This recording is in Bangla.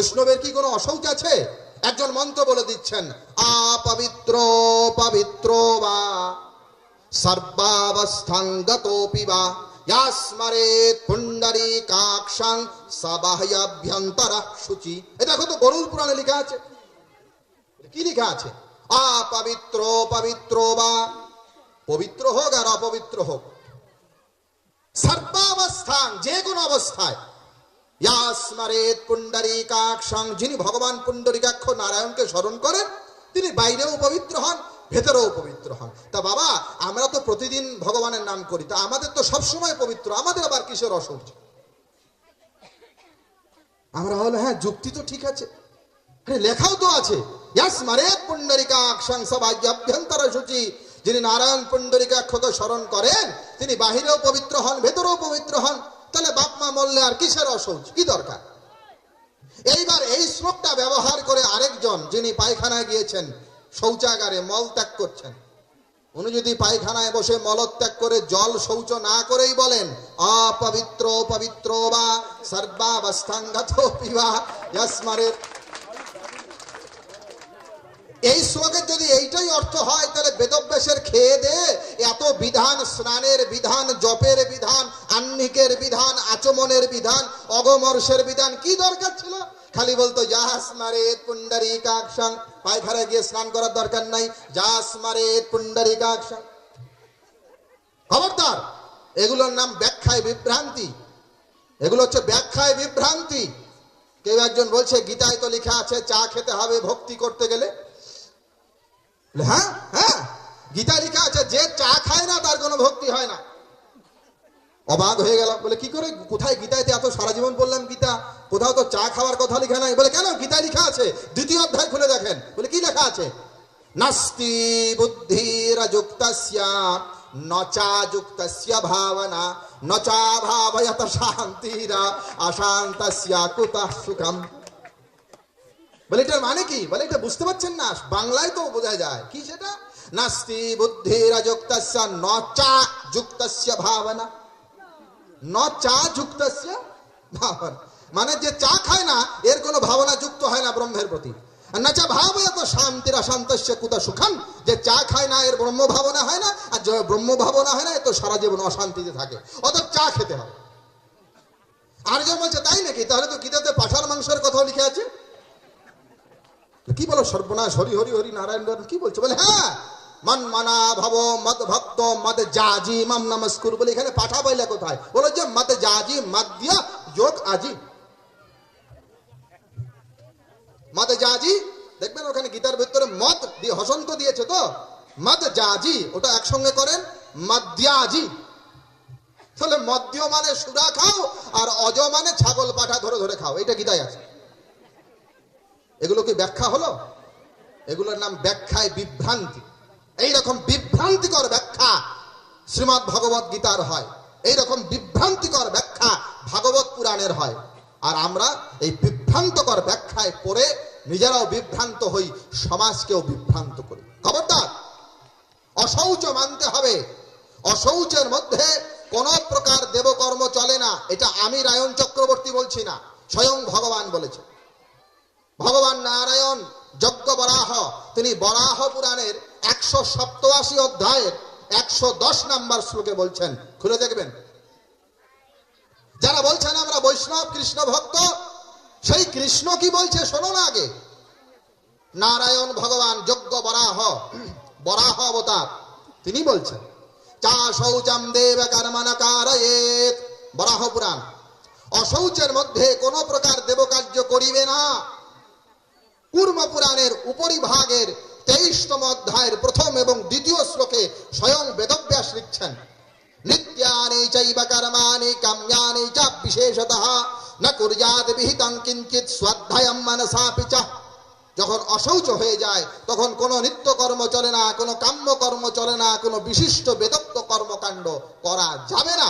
বৈষ্ণবের কি কোনো অশৌচ আছে? একজন মন্ত্র বলে দিচ্ছেন, আপবিত্র, পবিত্র বা সর্বাবস্থাঙ্গতোপি বা ইয়াস্মরেত পুণ্ডরী কাক্ষাং গরুর পুরাণে লেখা আছে। কি লেখা আছে? আপবিত্র, পবিত্র বা পবিত্র হোক আর অপবিত্র হোক। সর্বাবস্থান, যে কোনো অবস্থায়। যিনি ভগবান পুণ্ডরীকাক্ষ নারায়ণকে স্মরণ করেন, তিনি বাইরেও পবিত্র হন, ভেতরেও পবিত্র হন। তা বাবা, আমরা তো প্রতিদিন ভগবানের নাম করি, তা আমাদের তো সবসময় পবিত্র, আমাদের আবার কিসের আমরা হলে হ্যাঁ যুক্তি তো ঠিক আছে। লেখাও তো আছে। ইয়াস্মারেত যিনি নারায়ণ পুণ্ডরীকাক্ষকে স্মরণ করেন, তিনি বাহিরেও পবিত্র হন, ভেতরেও পবিত্র হন। তাহলে বাপ মা মরলে আর কিসের অসৌচ কি দরকার? এইবার এই শ্লোকটা ব্যবহার করে আরেকজন যিনি পায়খানায় গিয়েছেন, শৌচাগারে মল ত্যাগ করছেন, উনি যদি পায়খানায় বসে মলত্যাগ করে জল শৌচ না করেই বলেন, অপবিত্র, পবিত্র বা সর্বাবস্থাঙ্গত পিবা এই শ্লোকের যদি এইটাই অর্থ হয়, তাহলে বেদব্যাসের খেয়ে দে, এত বিধান স্নানের বিধান, জপের বিধান আহ্নিকের বিধান, আচমনের বিধান, অগমর্ষের বিধান, কি দরকার ছিল? খালি বলতো জাহাস মারে পুন্ডারি কাকসাং পায়খানায় গিয়ে স্নান করার দরকার নাই। জাহাস মারে পুন্ডারি কাকসাং খবরদার, এগুলোর নাম ব্যাখ্যায় বিভ্রান্তি। এগুলো হচ্ছে ব্যাখ্যায় বিভ্রান্তি। কেউ একজন বলছে, গীতায় তো লেখা আছে, চা খেতে হবে, ভক্তি করতে গেলে। হ্যাঁ হ্যাঁ। গীতা লেখা আছে, যে চা খায় না, তার কোনো ভক্তি হয় না। অবাক হয়ে গেলাম, বলে, কি করে? কোথায় গীতাতে এত সারা জীবন বললাম গীতা? কোথাও তো চা খাওয়ার কথা লেখা নাই। বলে, কেন? গীতায় লেখা আছে। দ্বিতীয় অধ্যায় খুলে দেখেন। বলে, কি লেখা আছে? নাস্তি বুদ্ধির যুক্তস্য নচা যুক্তস্য ভাবনা নচা ভাবয়ত শান্তিরা অশান্তস্য কুতঃ সুখম। বলে, এটার মানে কি? বলে, এটা বুঝতে পারছেন না। বাংলায় তো বোঝা যায়। কি সেটা? নাস্তি বুদ্ধির যুক্তস্য নচা যুক্তস্য ভাবনা। নচা যুক্তস্য ভাবনা। মানে যে চা খায় না, এর কোনো ভাবনা যুক্ত হয় না ব্রহ্মের প্রতি। আর নাচা ভাবে তো শান্তির অশান্তস্য কুতা সুখান যে চা খায় না, এর ব্রহ্ম ভাবনা হয় না, আর ব্রহ্ম ভাবনা হয় না, এ তো সারা জীবন অশান্তিতে থাকে। অত চা খেতে হবে। আর যে বলছে, তাই নাকি? তাহলে তো গীতাতে পাঠার মাংসের কথাও লিখে আছে। কি বলো সর্বনাশ, হরি হরি হরি নারায়ণ, কি বলছে? বলে হ্যাঁ মন মানা ভব, মদ ভক্ত, মদ জাজি, মাম নমস্কুর বলে এখানে পাঠা বইলে কোথায়? বলো যে মদ জাজি মদ্য যোগ আজি। মদ জাজি, দেখবেন ওখানে গীতার ভিতরে মদ দিয়ে হসন্ত দিয়েছে তো? মদ জাজি, ওটা একসঙ্গে করেন মদ্যাজি তাহলে মদ্য মানে সুরা খাও, আর অজ মানে ছাগল পাঠা ধরে ধরে খাও এটা গীতায় আছে। এগুলো কি ব্যাখ্যা হলো? এগুলোর নাম ব্যাখ্যায় বিভ্রান্তি। এই রকম বিভ্রান্তিকর ব্যাখ্যা শ্রীমৎ ভগবত গীতার হয়। এই রকম বিভ্রান্তিকর ব্যাখ্যা ভাগবত পুরাণের হয়। আর আমরা এই বিভ্রান্তকর ব্যাখ্যায় পড়ে নিজেরাও বিভ্রান্ত হই, সমাজকেও বিভ্রান্ত করি। খবরদার অশৌচ মানতে হবে। অশৌচের মধ্যে কোন প্রকার দেবকর্ম চলে না। এটা আমি রায়ণ চক্রবর্তী বলছি না, স্বয়ং ভগবান বলেছে। ভগবান নারায়ণ বরাহ। তিনি বরাহ পুরাণের একশো সপ্তআশি অধ্যায়ের একশো দশ নাম্বার শ্লোকে বলছেন। খুলে দেখবেন। যারা বলছেন আমরা বৈষ্ণব, কৃষ্ণ ভক্ত, সেই কৃষ্ণ কি বলছে শোনো না আগে। নারায়ণ ভগবান যজ্ঞ বরাহ বরাহ অবতার, তিনি বলছেন, চা শৌচম দেব কর্মণকারয়েত বরাহ পুরাণ। অশৌচের মধ্যে কোন প্রকার দেবকার্য করিবে না। কুর্ম পুরাণের উপরিভাগের তেইশতম অধ্যায়ের প্রথম এবং দ্বিতীয় শ্লোকে স্বয়ং বেদব্যাস লিখছেন, নিত্যানি চৈব কর্মাণি কাম্যানি চ বিশেষতঃ ন কুর্যাত বিহিতং কিঞ্চিত স্বাধ্যায়ম মনসাপি চ যখন অশৌচ হয়ে যায়, তখন কোনো নিত্য কর্ম চলে না, কোনো কাম্য কর্ম চলে না, কোনো বিশিষ্ট বেদত্ব কর্মকাণ্ড করা যাবে না।